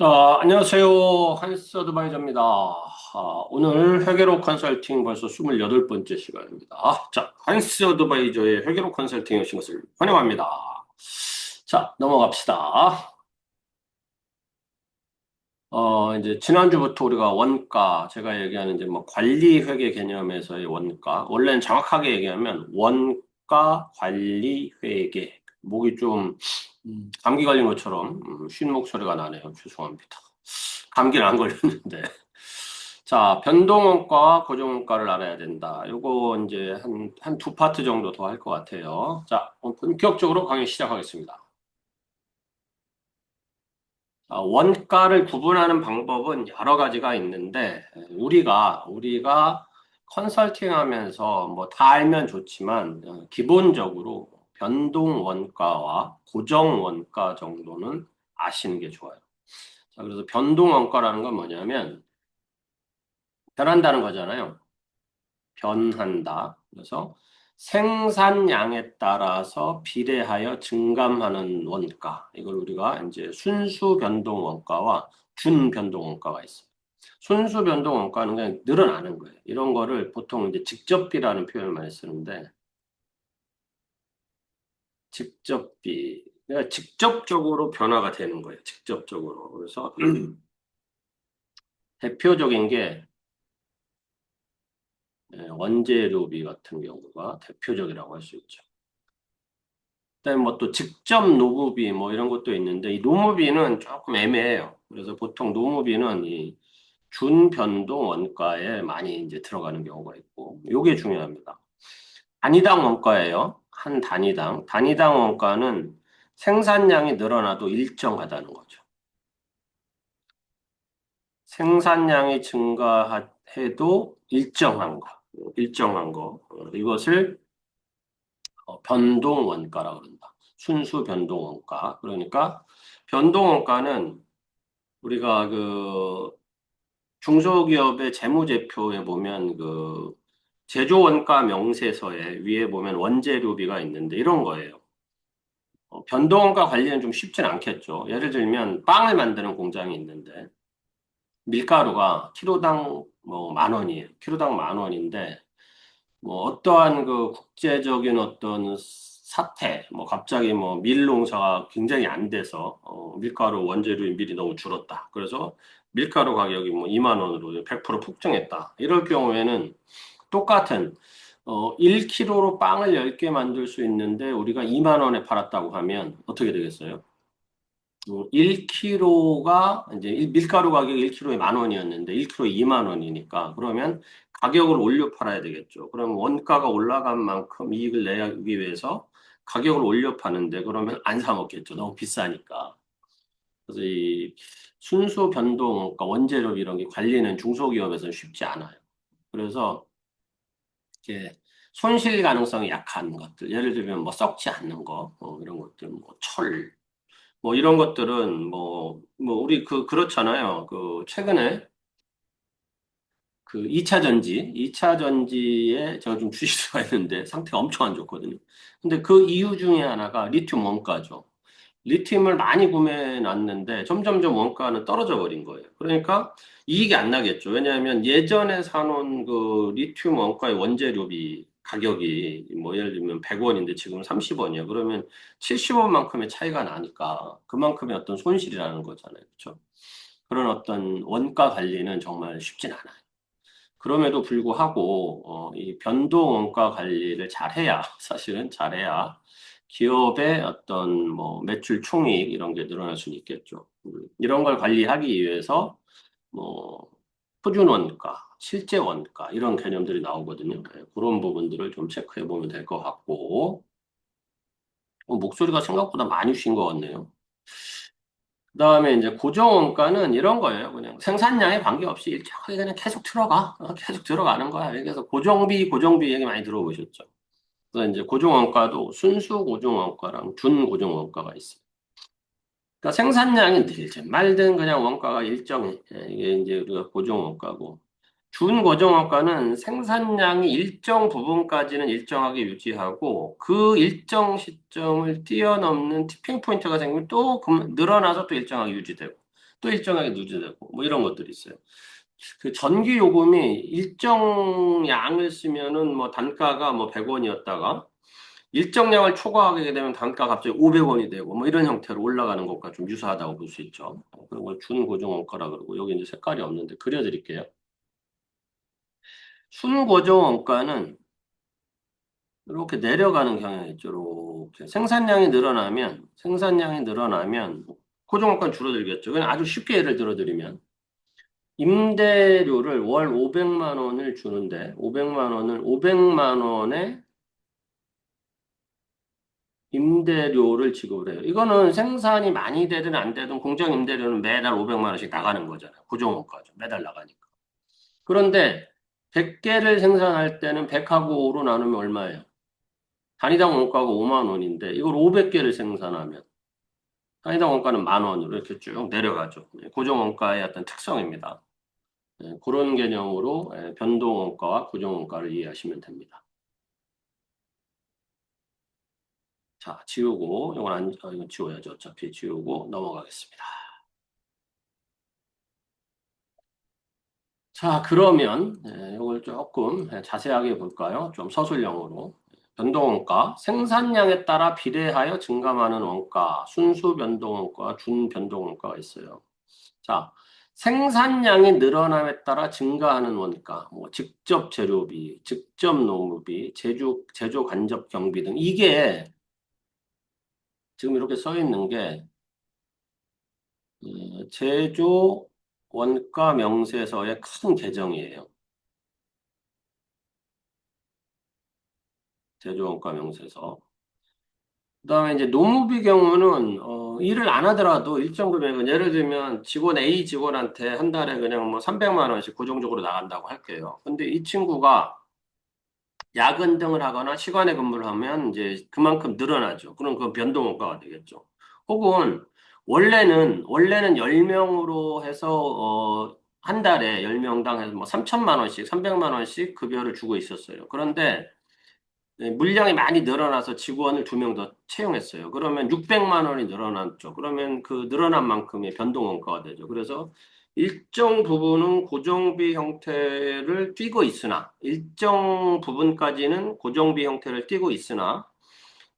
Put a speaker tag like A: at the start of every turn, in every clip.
A: 자, 안녕하세요. 한스 어드바이저입니다. 아, 오늘 회계로 컨설팅 벌써 28번째 시간입니다. 자, 한스 어드바이저의 회계로 컨설팅에 오신 것을 환영합니다. 자, 넘어갑시다. 어, 이제 지난주부터 우리가 원가, 제가 얘기하는 이제 뭐 관리 회계 개념에서의 원가, 원래는 정확하게 얘기하면 원가 관리 회계, 목이 좀 음, 감기 걸린 것처럼 음, 쉰 목소리가 나네요. 죄송합니다. 감기는 안 걸렸는데. 자, 변동원가와 고정원가를 알아야 된다. 요거 이제 한, 한 두 파트 정도 더 할 것 같아요. 자, 본격적으로 강의 시작하겠습니다. 아, 원가를 구분하는 방법은 여러 가지가 있는데, 우리가, 우리가 컨설팅 하면서 뭐 다 알면 좋지만, 어, 기본적으로 변동 원가와 고정 원가 정도는 아시는 게 좋아요. 자, 그래서 변동 원가라는 건 뭐냐면 변한다는 거잖아요. 변한다. 그래서 생산량에 따라서 비례하여 증감하는 원가. 이걸 우리가 이제 순수 변동 원가와 준 변동 원가가 있어요. 순수 변동 원가는 그냥 늘어나는 거예요. 이런 거를 보통 이제 직접비라는 표현을 많이 쓰는데 직접비. 그러니까 직접적으로 변화가 되는 거예요. 직접적으로. 그래서 대표적인 게 예, 원재료비 같은 경우가 대표적이라고 할 수 있죠. 그다음에 뭐 또 직접 노무비 뭐 이런 것도 있는데 이 노무비는 조금 애매해요. 그래서 보통 노무비는 이 준변동 원가에 많이 이제 들어가는 경우가 있고 이게 중요합니다. 단위당 원가예요. 한 단위당, 단위당 원가는 생산량이 늘어나도 일정하다는 거죠. 생산량이 증가해도 일정한 거, 일정한 거. 이것을 어, 변동 원가라고 그런다. 순수 변동 원가. 그러니까 변동 원가는 우리가 그 중소기업의 재무제표에 보면 그 제조 원가 명세서에 위에 보면 원재료비가 있는데 이런 거예요. 어, 변동원가 관리는 좀 쉽진 않겠죠. 예를 들면 빵을 만드는 공장이 있는데 밀가루가 키로당 뭐 만 원이에요. 키로당 만 원인데 뭐 어떠한 그 국제적인 어떤 사태, 뭐 갑자기 뭐 밀 농사가 굉장히 안 돼서 어, 밀가루 원재료인 밀이 너무 줄었다. 그래서 밀가루 가격이 뭐 2만 원으로 100% 폭증했다. 이럴 경우에는 똑같은 어, 1kg로 빵을 10개 만들 수 있는데 우리가 2만 원에 팔았다고 하면 어떻게 되겠어요? 어, 1kg가 이제 밀가루 가격 1kg에 만 원이었는데 1kg에 2만 원이니까 그러면 가격을 올려 팔아야 되겠죠. 그럼 원가가 올라간 만큼 이익을 내기 위해서 가격을 올려 파는데 그러면 안 사 먹겠죠. 너무 비싸니까. 그래서 이 순수 변동, 그러니까 원재료 이런 게 관리는 중소기업에서는 쉽지 않아요. 그래서 이제 손실 가능성이 약한 것들, 예를 들면 뭐 썩지 않는 거, 뭐 이런 것들, 뭐 철, 뭐 이런 것들은 뭐, 뭐 우리 그, 그렇잖아요. 그 최근에 그 2차 전지, 2차 전지에 제가 좀 주식 들어있는데 상태가 엄청 안 좋거든요. 근데 그 이유 중에 하나가 리튬 원가죠. 리튬을 많이 구매해 놨는데 점점점 원가는 떨어져 버린 거예요. 그러니까 이익이 안 나겠죠. 왜냐하면 예전에 사놓은 그 리튬 원가의 원재료비 가격이 뭐 예를 들면 100원인데 지금 30원이야. 그러면 70원만큼의 차이가 나니까 그만큼의 어떤 손실이라는 거잖아요. 그렇죠? 그런 어떤 원가 관리는 정말 쉽진 않아요. 그럼에도 불구하고 어, 이 변동 원가 관리를 잘해야 사실은 잘해야 기업의 어떤 뭐 매출 총익 이런 게 늘어날 수는 있겠죠. 음, 이런 걸 관리하기 위해서 뭐 표준 원가, 실제 원가 이런 개념들이 나오거든요. 네, 그런 부분들을 좀 체크해 보면 될 것 같고 어, 목소리가 생각보다 많이 쉰 것 같네요. 그 다음에 이제 고정 원가는 이런 거예요. 그냥 생산량에 관계없이 일정하게 그냥 계속 들어가. 어, 계속 들어가는 거야. 그래서 고정비, 고정비 얘기 많이 들어보셨죠? 그래서 이제 고정원가도 순수 고정원가랑 준고정원가가 있어요. 그러니까 생산량이 늘든 말든 그냥 원가가 일정해. 예, 이게 이제 우리가 고정원가고. 준고정원가는 생산량이 일정 부분까지는 일정하게 유지하고 그 일정 시점을 뛰어넘는 티핑 포인트가 생기면 또 늘어나서 또 일정하게 유지되고 또 일정하게 누적되고 뭐 이런 것들이 있어요. 그 전기 요금이 일정 양을 쓰면은 뭐 단가가 뭐 100원이었다가 일정량을 초과하게 되면 단가 갑자기 500원이 되고 뭐 이런 형태로 올라가는 것과 좀 유사하다고 볼 수 있죠. 그런 걸 준고정 원가라 그러고 여기 이제 색깔이 없는데 그려드릴게요. 순고정 원가는 이렇게 내려가는 경향이 있죠. 이렇게 생산량이 늘어나면 생산량이 늘어나면 고정 원가는 줄어들겠죠. 그냥 아주 쉽게 예를 들어드리면 임대료를 월 500만 원을 주는데 500만 원을 500만 원에 임대료를 지급을 해요. 이거는 생산이 많이 되든 안 되든 공장 임대료는 매달 500만 원씩 나가는 거잖아요. 고정원가죠. 매달 나가니까. 그런데 100개를 생산할 때는 100하고 5로 나누면 얼마예요? 단위당 원가가 5만 원인데 이걸 500개를 생산하면 단위당 원가는 만 원으로 이렇게 쭉 내려가죠. 고정 원가의 어떤 특성입니다. 네, 그런 개념으로 예, 변동원가와 고정원가를 이해하시면 됩니다. 자, 지우고, 이건 안, 아, 이건 지워야죠. 어차피 지우고 넘어가겠습니다. 자, 그러면, 예, 이걸 조금 자세하게 볼까요? 좀 서술형으로. 변동원가, 생산량에 따라 비례하여 증감하는 원가, 순수 변동원가, 준 변동원가가 있어요. 자, 생산량이 늘어남에 따라 증가하는 원가, 뭐 직접 재료비, 직접 노무비, 제조, 제조 간접 경비 등 이게 지금 이렇게 써 있는 게 어, 제조 원가 명세서의 큰 개정이에요. 제조 원가 명세서. 그다음에 이제 노무비 경우는 어, 일을 안 하더라도 일정 금액은 예를 들면 직원 A 직원한테 한 달에 그냥 뭐 300만 원씩 고정적으로 나간다고 할게요. 근데 이 친구가 야근 등을 하거나 시간에 근무를 하면 이제 그만큼 늘어나죠. 그럼 그 변동원가가 되겠죠. 혹은 원래는 원래는 10명으로 해서 어, 한 달에 10명당 해서 뭐 3천만 원씩, 300만 원씩 급여를 주고 있었어요. 그런데 네, 물량이 많이 늘어나서 직원을 두 명 더 채용했어요. 그러면 600만 원이 늘어났죠. 그러면 그 늘어난 만큼의 변동 원가가 되죠. 그래서 일정 부분은 고정비 형태를 띠고 있으나 일정 부분까지는 고정비 형태를 띠고 있으나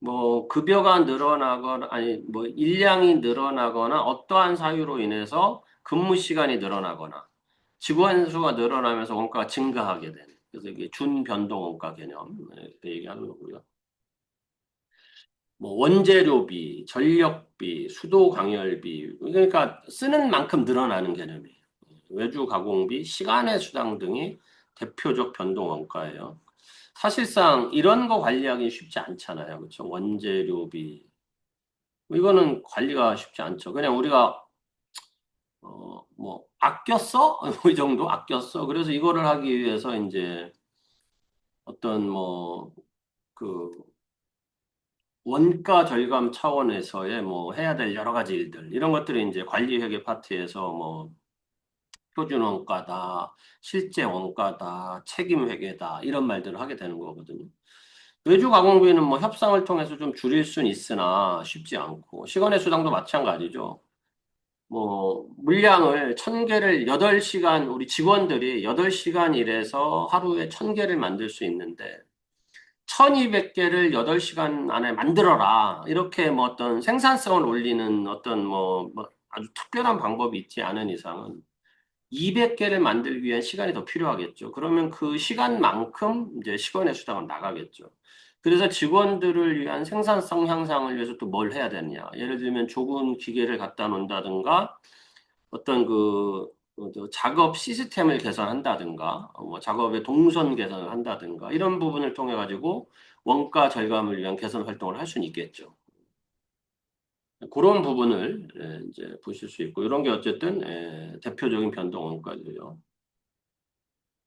A: 뭐 급여가 늘어나거나 아니 뭐 일량이 늘어나거나 어떠한 사유로 인해서 근무 시간이 늘어나거나 직원 수가 늘어나면서 원가가 증가하게 되는 그래서 이게 준변동 원가 개념 이렇게 얘기하는 거고요. 뭐 원재료비, 전력비, 수도 광열비 그러니까 쓰는 만큼 늘어나는 개념이에요. 외주 가공비, 시간의 수당 등이 대표적 변동 원가예요. 사실상 이런 거 관리하기 쉽지 않잖아요. 그렇죠? 원재료비 이거는 관리가 쉽지 않죠. 그냥 우리가 어, 뭐 아꼈어? 이 정도 아꼈어. 그래서 이거를 하기 위해서 이제 어떤 뭐 그 원가 절감 차원에서의 뭐 해야 될 여러 가지 일들 이런 것들이 이제 관리회계 파트에서 뭐 표준 원가다, 실제 원가다, 책임 회계다 이런 말들을 하게 되는 거거든요. 외주 가공비는 뭐 협상을 통해서 좀 줄일 수는 있으나 쉽지 않고 시간의 수당도 마찬가지죠. 뭐 물량을 천 개를 여덟 시간 우리 직원들이 여덟 시간 일해서 하루에 천 개를 만들 수 있는데 1200개를 8시간 안에 만들어라. 이렇게 뭐 어떤 생산성을 올리는 어떤 뭐, 뭐 아주 특별한 방법이 있지 않은 이상은 200개를 만들기 위한 시간이 더 필요하겠죠. 그러면 그 시간만큼 이제 시간의 수당은 나가겠죠. 그래서 직원들을 위한 생산성 향상을 위해서 또 뭘 해야 되느냐. 예를 들면 좁은 기계를 갖다 놓는다든가 어떤 그 작업 시스템을 개선한다든가, 뭐 작업의 동선 개선을 한다든가 이런 부분을 통해 가지고 원가 절감을 위한 개선 활동을 할 수는 있겠죠. 그런 부분을 예, 이제 보실 수 있고 이런 게 어쨌든 예, 대표적인 변동 원가죠.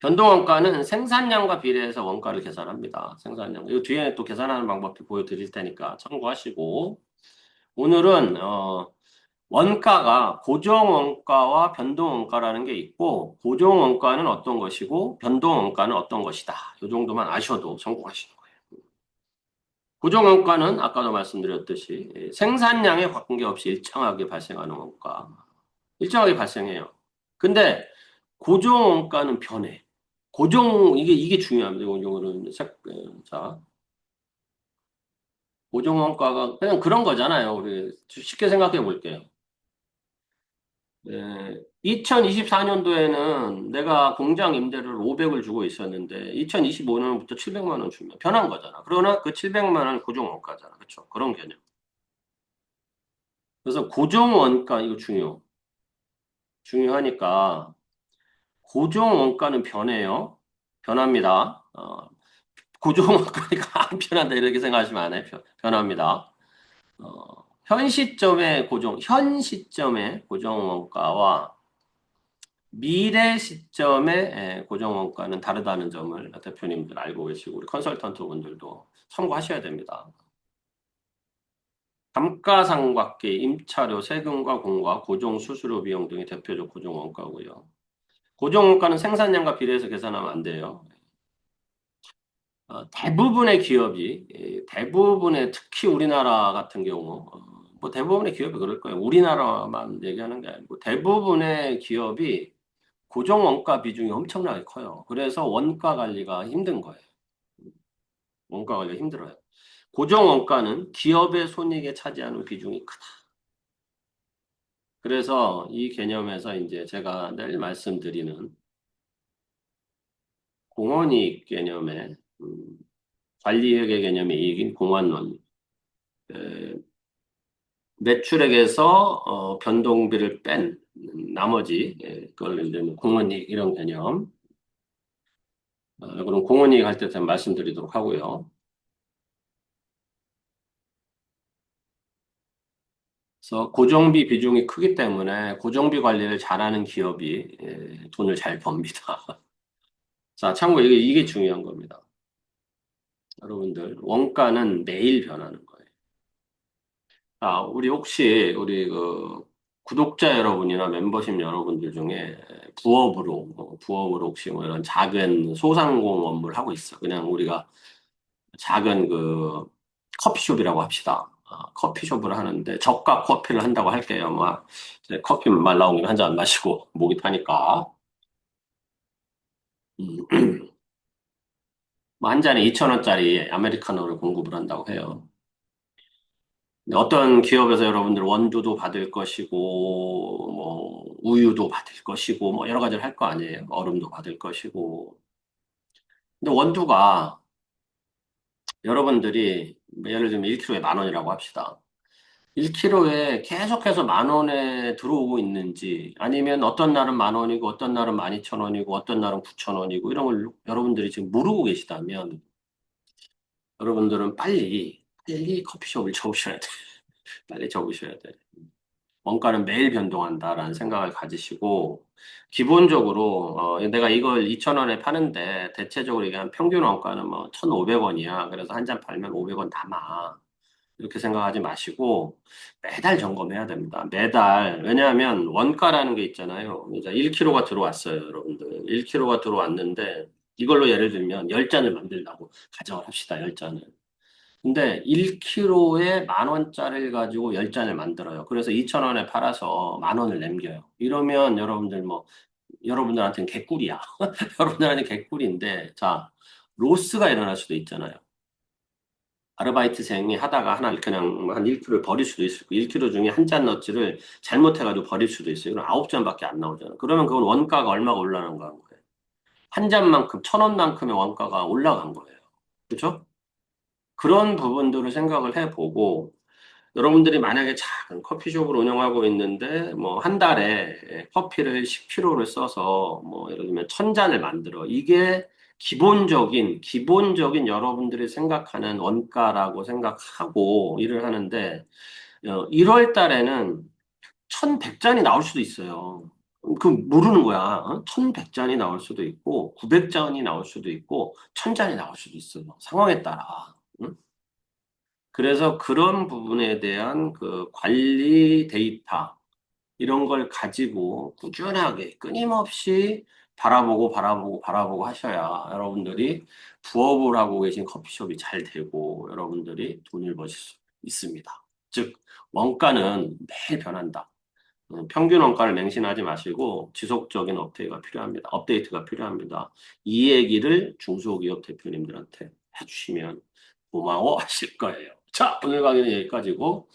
A: 변동 원가는 생산량과 비례해서 원가를 계산합니다. 생산량. 이 뒤에 또 계산하는 방법도 보여드릴 테니까 참고하시고 오늘은 어, 원가가 고정원가와 변동원가라는 게 있고 고정원가는 어떤 것이고 변동원가는 어떤 것이다. 이 정도만 아셔도 성공하시는 거예요. 고정원가는 아까도 말씀드렸듯이 생산량에 관계없이 일정하게 발생하는 원가. 일정하게 발생해요. 근데 고정 원가는 변해. 고정 이게 이게 중요합니다. 고정은 자 고정 원가가 그냥 그런 거잖아요. 우리 쉽게 생각해 볼게요. 네, 2024년도에는 내가 공장 임대료를 500을 주고 있었는데 2025년부터 700만 원 주면 변한 거잖아. 그러나 그 700만 원 고정 원가잖아. 그렇죠? 그런 개념. 그래서 고정 원가 이거 중요. 중요하니까 고정 원가는 변해요. 변합니다. 어, 고정 원가니까 안 변한다 이렇게 생각하시면 안 해요. 변합니다. 어, 현 시점의 고정, 현 시점의 고정 원가와 미래 시점의 고정 원가는 다르다는 점을 대표님들 알고 계시고 우리 컨설턴트 분들도 참고하셔야 됩니다. 감가상각계, 임차료, 세금과 공과 고정 수수료 비용 등이 대표적 고정 원가고요. 고정 원가는 생산량과 비례해서 계산하면 안 돼요. 어, 대부분의 기업이 대부분의 특히 우리나라 같은 경우 어, 뭐 대부분의 기업이 그럴 거예요. 우리나라만 얘기하는 게 아니고 대부분의 기업이 고정 원가 비중이 엄청나게 커요. 그래서 원가 관리가 힘든 거예요. 원가 관리가 힘들어요. 고정 원가는 기업의 손익에 차지하는 비중이 크다. 그래서 이 개념에서 이제 제가 늘 말씀드리는 공원이익 개념의 음, 관리회계 개념의 이익인 공원론 매출액에서 어, 변동비를 뺀 나머지 예, 그걸 이제 뭐 공원이익 이런 개념 어, 그럼 공원이익 할 때 말씀드리도록 하고요. 고정비 비중이 크기 때문에 고정비 관리를 잘하는 기업이 예, 돈을 잘 법니다. 자, 참고 이게, 이게 중요한 겁니다. 여러분들, 원가는 매일 변하는 거예요. 자, 우리 혹시, 우리 그, 구독자 여러분이나 멤버십 여러분들 중에 부업으로, 뭐 부업으로 혹시 뭐 이런 작은 소상공 업무를 하고 있어. 그냥 우리가 작은 그 커피숍이라고 합시다. 아, 커피숍을 하는데 저가 커피를 한다고 할게요. 막 커피 말 김에 한잔 마시고 목이 타니까. 음. 뭐한 잔에 2,000원짜리 아메리카노를 공급을 한다고 해요. 어떤 기업에서 여러분들 원두도 받을 것이고, 뭐, 우유도 받을 것이고, 뭐, 여러 가지를 할 거 아니에요. 얼음도 받을 것이고. 근데 원두가 여러분들이 뭐 예를 들면 1kg에 만 원이라고 합시다. 1kg에 계속해서 만 원에 들어오고 있는지 아니면 어떤 날은 만 원이고 어떤 날은 만 이천 원이고 어떤 날은 구천 원이고 이런 걸 여러분들이 지금 모르고 계시다면 여러분들은 빨리 빨리 커피숍을 접으셔야 돼. 빨리 접으셔야 돼. 원가는 매일 변동한다라는 생각을 가지시고 기본적으로 어, 내가 이걸 2,000원에 파는데 대체적으로 이게 한 평균 원가는 뭐 1,500원이야. 그래서 한 잔 팔면 500원 남아. 이렇게 생각하지 마시고 매달 점검해야 됩니다. 매달. 왜냐하면 원가라는 게 있잖아요. 이제 1kg가 들어왔어요, 여러분들. 1kg가 들어왔는데 이걸로 예를 들면 10잔을 만들다고 가정을 합시다. 10잔을. 근데 1kg에 만 원짜리를 가지고 10잔을 만들어요. 그래서 2,000원에 팔아서 만 원을 남겨요. 이러면 여러분들 뭐, 여러분들한테는 개꿀이야. 여러분들한테 개꿀인데, 자, 로스가 일어날 수도 있잖아요. 아르바이트생이 하다가 하나 그냥 한 1kg를 버릴 수도 있고 1kg 중에 한 잔 넣지를 잘못해가지고 버릴 수도 있어요. 그럼 9잔밖에 안 나오잖아요. 그러면 그건 원가가 얼마가 올라간 거예요. 한 잔만큼, 천 원만큼의 원가가 올라간 거예요. 그렇죠? 그런 부분들을 생각을 해보고 여러분들이 만약에 작은 커피숍을 운영하고 있는데 뭐 한 달에 커피를 10kg를 써서 뭐 예를 들면 천 잔을 만들어 이게 기본적인 기본적인 여러분들이 생각하는 원가라고 생각하고 일을 하는데 1월 어, 달에는 1100잔이 나올 수도 있어요. 그 모르는 거야. 1100잔이 어? 나올 수도 있고 900잔이 나올 수도 있고 1000잔이 나올 수도 있어요. 상황에 따라. 그래서 그런 부분에 대한 그 관리 데이터 이런 걸 가지고 꾸준하게 끊임없이 바라보고 바라보고 바라보고 하셔야 여러분들이 부업을 하고 계신 커피숍이 잘 되고 여러분들이 돈을 버실 수 있습니다. 즉 원가는 매일 변한다. 어, 평균 원가를 맹신하지 마시고 지속적인 업데이트가 필요합니다. 업데이트가 필요합니다. 이 얘기를 중소기업 대표님들한테 해주시면 고마워하실 거예요. 자, 오늘 강의는 여기까지고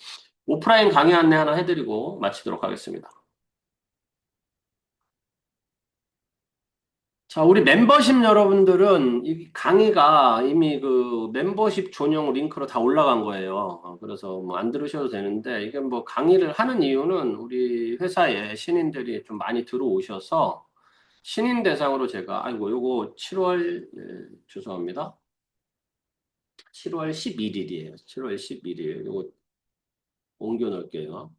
A: 오프라인 강의 안내 하나 해드리고 마치도록 하겠습니다. 자, 우리 멤버십 여러분들은 이 강의가 이미 그 멤버십 전용 링크로 다 올라간 거예요. 어, 그래서 뭐 안 들으셔도 되는데 이게 뭐 강의를 하는 이유는 우리 회사에 신인들이 좀 많이 들어오셔서 신인 대상으로 제가 아이고 요거 7월 예, 죄송합니다. 7월 11일이에요. 7월 11일 요거 옮겨 놓을게요.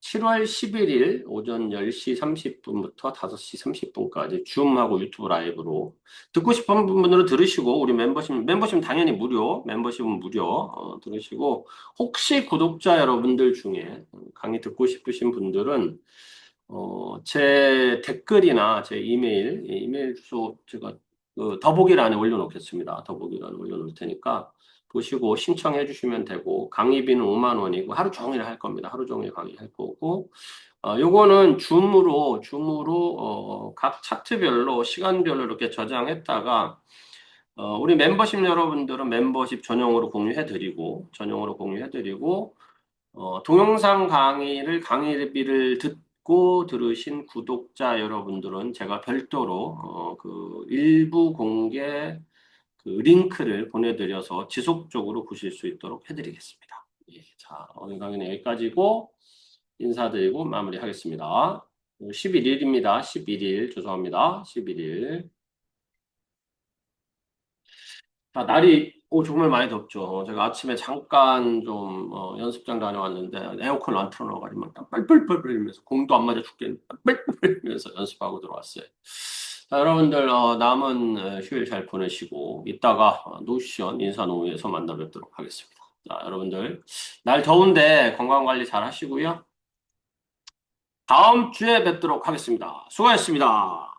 A: 7월 11일 오전 10시 30분부터 5시 30분까지 줌하고 유튜브 라이브로 듣고 싶은 분들은 들으시고 우리 멤버십 멤버십은 당연히 무료 멤버십은 무료 어, 들으시고 혹시 구독자 여러분들 중에 강의 듣고 싶으신 분들은 어, 제 댓글이나 제 이메일 이메일 주소 제가 그 더보기란에 올려놓겠습니다. 더보기란에 올려놓을 테니까 보시고 신청해 주시면 되고 강의비는 5만 원이고 하루 종일 할 겁니다. 하루 종일 강의할 거고 어, 요거는 줌으로 줌으로 어, 각 차트별로 시간별로 이렇게 저장했다가 어, 우리 멤버십 여러분들은 멤버십 전용으로 공유해 드리고 전용으로 공유해 드리고 어, 동영상 강의를 강의비를 듣 고 들으신 구독자 여러분들은 제가 별도로 어, 그 일부 공개 그 링크를 보내드려서 지속적으로 보실 수 있도록 해드리겠습니다. 예, 자, 오늘 강의는 여기까지고 인사드리고 마무리하겠습니다. 11일입니다. 11일 죄송합니다. 11일. 자, 날이 오, 정말 많이 덥죠. 제가 아침에 잠깐 좀 어, 연습장 다녀왔는데 에어컨 안 틀어놔가지고 막 뻘뻘뻘 흘리면서 공도 안 맞아 죽겠는데 뻘뻘 흘리면서 연습하고 들어왔어요. 자, 여러분들 어, 남은 어, 휴일 잘 보내시고 이따가 어, 노션 인사노무에서 만나 뵙도록 하겠습니다. 자, 여러분들 날 더운데 건강 관리 잘 하시고요. 다음 주에 뵙도록 하겠습니다. 수고하셨습니다.